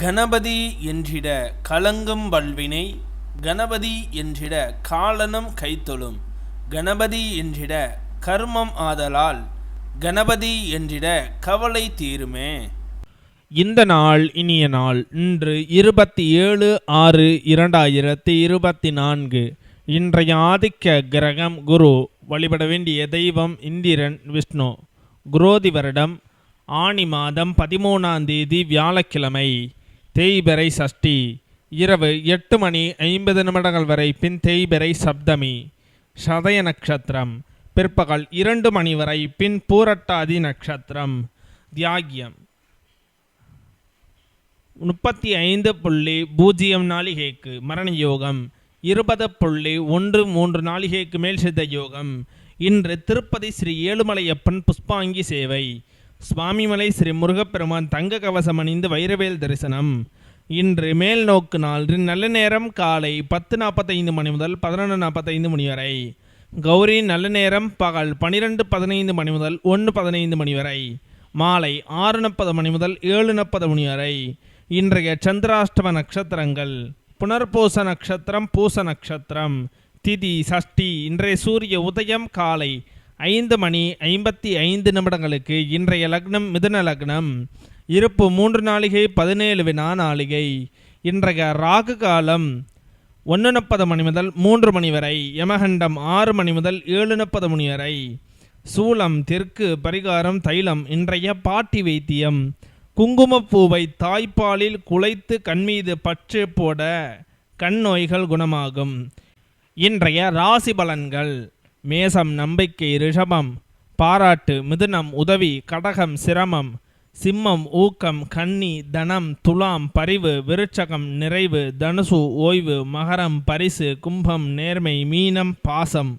கணபதி என்றிட கலங்கும் வல்வினை கணபதி என்றிட காலனும் கைத்தொழும் கணபதி என்றிட கர்மம் ஆதலால் கணபதி என்றிட கவலை தீருமே. இந்த நாள் இனிய நாள் இன்று இருபத்தி ஏழு ஆறு இரண்டாயிரத்தி இருபத்தி நான்கு. இன்றைய ஆதிக்க கிரகம் குரு வழிபட வேண்டிய தெய்வம் இந்திரன் விஷ்ணு. குரோதி வருடம் ஆனி மாதம் பதிமூணாம் தேதி வியாழக்கிழமை. தேய்பெறை சஷ்டி. இரவு எட்டு மணி ஐம்பது நிமிடங்கள் வரை பின் தேய்பெறை சப்தமி. சதய நட்சத்திரம். பிற்பகல் இரண்டு மணி வரை பின் பூரட்டாதி நட்சத்திரம். தியாகியம். முப்பத்தி ஐந்து புள்ளி பூஜ்ஜியம் நாளிகைக்கு மரண யோகம் இருபது புள்ளி ஒன்று மூன்று நாளிகைக்கு மேல் சித்த யோகம். இன்று திருப்பதி ஸ்ரீ ஏழுமலையப்பன் புஷ்பாங்கி சேவை. சுவாமிமலை ஸ்ரீ முருகப்பெருமான் தங்க கவசம் அணிந்து வைரவேல் தரிசனம். இன்று மேல் நோக்கு நாள் நல்ல நேரம் காலை பத்து நாற்பத்தைந்து மணி முதல் பதினொன்று நாற்பத்தைந்து மணி வரை. கௌரி நல்ல நேரம் பகல் பனிரெண்டு பதினைந்து மணி முதல் ஒன்று பதினைந்து மணி வரை. மாலை ஆறு நாற்பது மணி முதல் ஏழு நாற்பது மணி வரை. இன்றைய சந்திராஷ்டம நட்சத்திரங்கள். புனர்பூச நட்சத்திரம் பூச நட்சத்திரம். திதி சஷ்டி இன்றைய சூரிய உதயம் காலை ஐந்து மணி ஐம்பத்தி ஐந்து நிமிடங்களுக்கு இன்றைய லக்னம் மிதுன லக்னம். இருப்பு மூன்று நாளிகை பதினேழு வினா நாளிகை. இன்றைய ராகு காலம் ஒன்று முப்பது மணி முதல் மூன்று மணி வரை யமகண்டம் ஆறு மணி முதல் ஏழு முப்பது மணி வரை. சூலம் தெற்கு பரிகாரம் தைலம் இன்றைய பாட்டி வைத்தியம். குங்குமப்பூவை தாய்ப்பாலில் குலைத்து கண்மீது பற்று போட கண் நோய்கள் குணமாகும். இன்றைய ராசி பலன்கள். மேசம் நம்பிக்கை ரிஷபம் பாராட்டு மிதுனம் உதவி கடகம் சிரமம் சிம்மம் ஊக்கம் கன்னி தனம் துலாம் பரிவு விருட்சகம் நிறைவு தனுசு ஓய்வு மகரம் பரிசு கும்பம் நேர்மை மீனம் பாசம்.